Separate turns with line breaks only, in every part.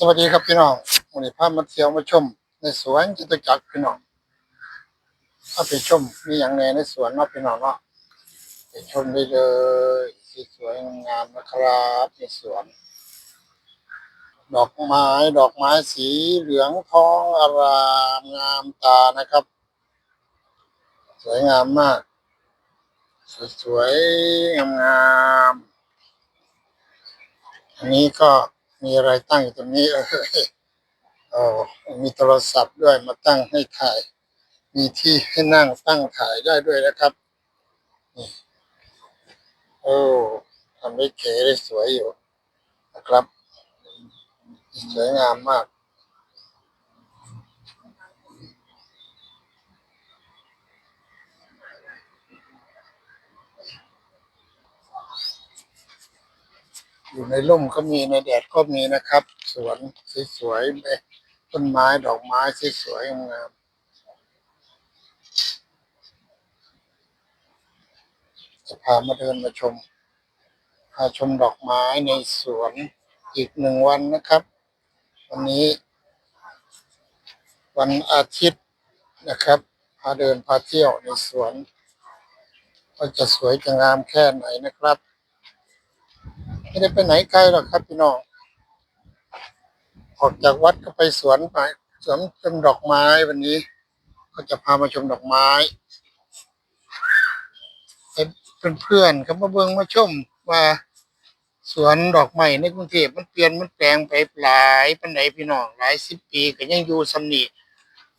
สวัสดีครับพี่น้องวันนี้พามาเที่ยวมาชม ในสวนจตุจักรพี่น้องพาไปชมมีอย่างแหน่ในสวนเนาะพี่น้องเนาะไปชมได้เลยสีสวยงามนะครับในสวน ดอกไม้ดอกไม้สีเหลืองทองอารามงามตานะครับ สวยงามมาก สวยๆงามๆอันนี้ก็ มีอะไรตั้งอยู่ตรงนี้เออโอ้มีโทรศัพท์ด้วยมาตั้งให้ถ่าย มีที่ให้นั่งตั้งถ่ายได้ด้วยนะครับโอ้ทำได้เก๋ได้สวยอยู่นะครับ สวยงามมาก อยู่ในร่มก็มีในแดดก็มีนะครับ สวนสวยๆต้นไม้ดอกไม้สวยๆงามจะพามาเดินมาชม พาชมดอกไม้ในสวนอีกหนึ่งวันนะครับ วันนี้ วันอาทิตย์นะครับ พาเดินพาเที่ยวในสวนว่าจะสวยจะงามแค่ไหนนะครับ ไม่ได้ไปไหนไกลหรอกครับพี่น้องออกจากวัดก็ไปสวนไปสวนชมดอกไม้วันนี้ ก็จะพามาชมดอกไม้ให้เพื่อนๆเขามาเบิ่งมาชมว่าสวนดอกไม้ในกรุงเทพมันเปลี่ยนมันแปลงไปหลายปันไดพี่น้องหลายสิบปีก็ยังอยู่สำนี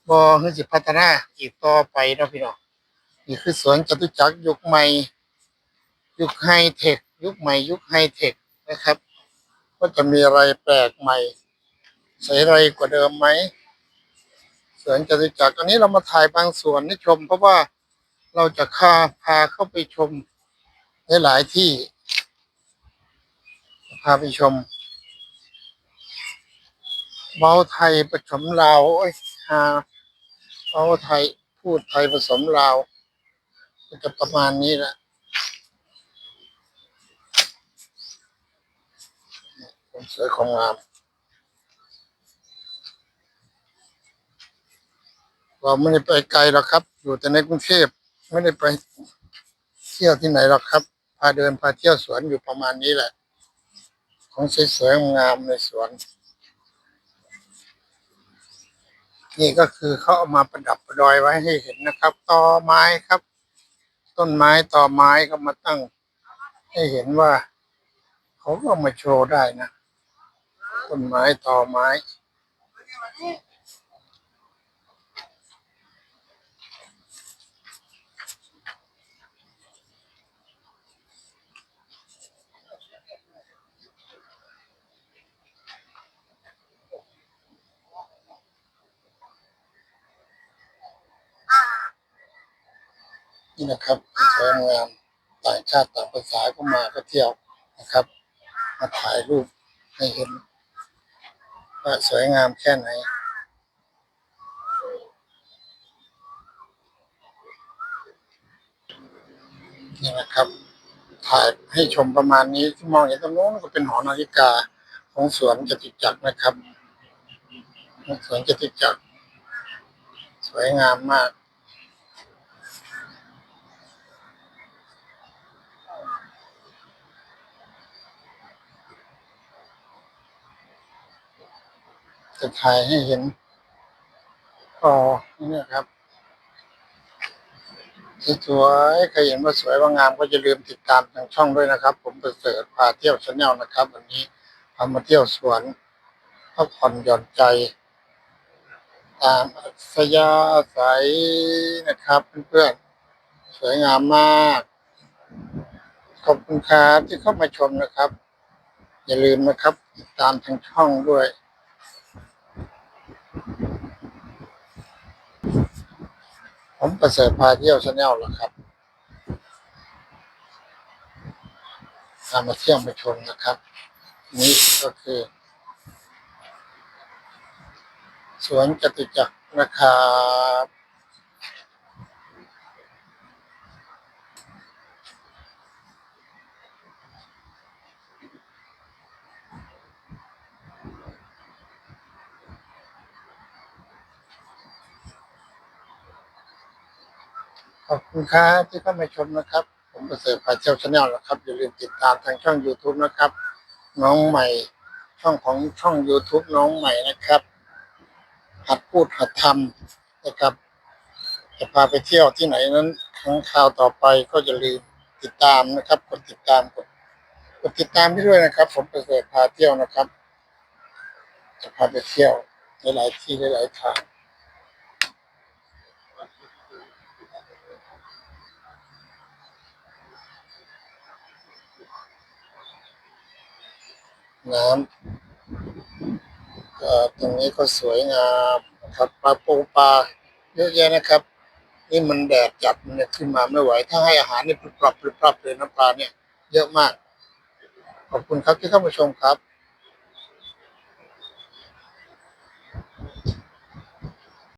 บ่เฮือสิพัฒนาอีกต่อไปนะพี่น้องนี่คือสวนจตุจักรยุคใหม่ ยุคไฮเทค ยุคใหม่ยุคไฮเทคนะครับ ก็จะมีอะไรแปลกใหม่ใสอะไรกว่าเดิมไหมสวนจตุจักรอันนี้เรามาถ่ายบางส่วนให้ชม เพราะว่าเราจะพาพาเข้าไปชมในหลายที่ พาไปชมเบาไทยผสมลาวโอ้ยฮาเบาไทยพูดไทยผสมลาว จะประมาณนี้แหละความ สวยของงาม เราไม่ได้ไปไกลหรอกครับ อยู่แต่ในกรุงเทพไม่ได้ไปเที่ยวที่ไหนหรอกครับ พาเดินพาเที่ยวสวนอยู่ประมาณนี้แหละ ของสวยๆงามในสวน นี่ก็คือเขาเอามาประดับประดอยไว้ให้เห็นนะครับตอไม้ครับ ต้นไม้ตอไม้ก็มาตั้ง ให้เห็นว่า เขาก็มาโชว์ได้นะ ต้นไม้ตอไม้นี่นะครับสวยงามต่างชาติต่างภาษาก็มาก็เที่ยวนะครับ มาถ่ายรูปให้เห็น ว่าสวยงามแค่ไหน นี่นะครับ ถ่ายให้ชมประมาณนี้ที่มองเห็นตรงโน้นก็เป็นหอนาฬิกาของสวนจติจักรนะครับ สวนจติจักร สวยงามมาก จะถ่ายให้เห็นอ๋อนี่นะครับสวยๆใครเห็นว่าสวยว่างามก็อย่าลืมติดตามทางช่องด้วยนะครับ ผมประเสริฐพาเที่ยวชาแนลนะครับ วันนี้พามาเที่ยวสวนพักผ่อนหย่อนใจ ตามอัธยาศัยนะครับเพื่อนๆสวยงามมากขอบคุณครับที่เข้ามาชมนะครับ อย่าลืมนะครับ ติดตามทางช่องด้วย ผมประเสริฐพาเที่ยวชาแนลแล้วครับพามาเที่ยวมาชมนะครับ นี่ก็คือ สวนจตุจักรนะครับ ขอบคุณครับที่เข้ามาชมนะครับ ผมประเสริฐพาเจ้าชาแนลนะครับ อย่าลืมติดตามทางช่อง YouTube นะครับ น้องใหม่ช่องของช่อง YouTube น้องใหม่นะครับ หัดพูดหัดทำนะครับ จะพาไปเที่ยวที่ไหนนั้น ครั้งคราวต่อไปก็อย่าลืมติดตามนะครับกดติดตามกดกดติดตามให้ด้วยนะครับ ผมประเสริฐพาเที่ยวนะครับ จะพาไปเที่ยวหลายๆที่หลายๆทาง น้ำก็ตรงนี้ก็สวยงามนะครับปลาปูปลาเยอะแยะนะครับ นี่มันแดดจัดมันเนี่ยขึ้นมาไม่ไหว ถ้าให้อาหารนี่ปรับปรับปรับเลยน้ำปลาเนี่ย เยอะมาก ขอบคุณครับที่เข้ามาชมครับ